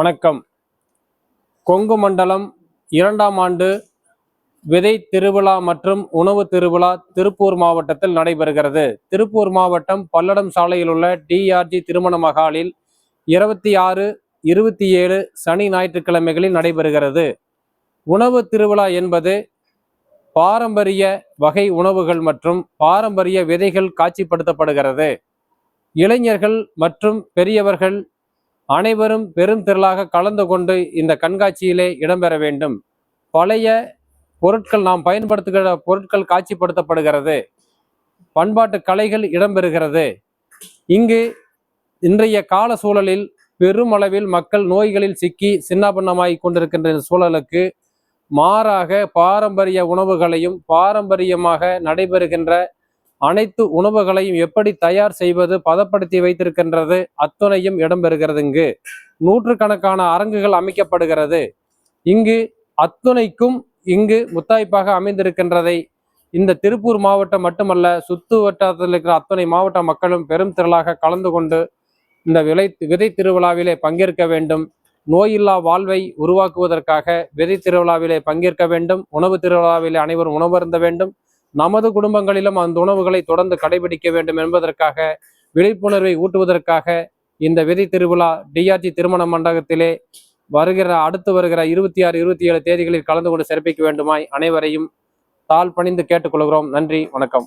வணக்கம். கொங்கு மண்டலம் இரண்டாம் ஆண்டு விதை திருவிழா மற்றும் உணவு திருவிழா திருப்பூர் மாவட்டத்தில் நடைபெறுகிறது. திருப்பூர் மாவட்டம் பல்லடம் சாலையில் உள்ள டிஆர்ஜி திருமண மகாலில் இருபத்தி ஆறு இருபத்தி ஏழு சனி ஞாயிற்றுக்கிழமைகளில் நடைபெறுகிறது. உணவு திருவிழா என்பது பாரம்பரிய வகை உணவுகள் மற்றும் பாரம்பரிய விதைகள் காட்சிப்படுத்தப்படுகிறது. இளைஞர்கள் மற்றும் பெரியவர்கள் அனைவரும் பெரும் திரளாக கலந்து கொண்டு இந்த கண்காட்சியிலே இடம்பெற வேண்டும். பழைய பொருட்கள் நாம் பயன்படுத்துகிற பொருட்கள் காட்சிப்படுத்தப்படுகிறது. பண்பாட்டு கலைகள் இடம்பெறுகிறது. இங்கு இன்றைய கால சூழலில் பெருமளவில் மக்கள் நோய்களில் சிக்கி சின்னாபின்னமாகிக் கொண்டிருக்கின்ற சூழலுக்கு மாறாக பாரம்பரிய உணவுகளையும் பாரம்பரியமாக நடைபெறுகின்ற அனைத்து உணவுகளையும் எப்படி தயார் செய்வது பதப்படுத்தி வைத்திருக்கின்றது அத்துணையும் இடம்பெறுகிறது இங்கு. நூற்றுக்கணக்கான அரங்குகள் அமைக்கப்படுகிறது. இங்கு அத்துணைக்கும் இங்கு முத்தாய்ப்பாக அமைந்திருக்கின்றதை இந்த திருப்பூர் மாவட்டம் மட்டுமல்ல சுத்து வட்டாரத்தில் இருக்கிற அத்துணை மாவட்ட மக்களும் பெரும் திரளாக கலந்து கொண்டு இந்த விலை விதை திருவிழாவிலே பங்கேற்க வேண்டும். நோயில்லா வாழ்வை உருவாக்குவதற்காக விதை திருவிழாவிலே பங்கேற்க வேண்டும். உணவு திருவிழாவிலே அனைவரும் உணவருந்த வேண்டும். நமது குடும்பங்களிலும் அந்த உணவுகளை தொடர்ந்து கடைபிடிக்க வேண்டும் என்பதற்காக விழிப்புணர்வை ஊட்டுவதற்காக இந்த விதை திருவிழா டிஆர்ஜி திருமண மண்டபத்திலே வருகிற அடுத்து வருகிற இருபத்தி ஆறு இருபத்தி ஏழு தேதிகளில் கலந்து கொண்டு சிறப்பிக்க வேண்டுமாய் அனைவரையும் தாழ் பணிந்து கேட்டுக்கொள்கிறோம். நன்றி வணக்கம்.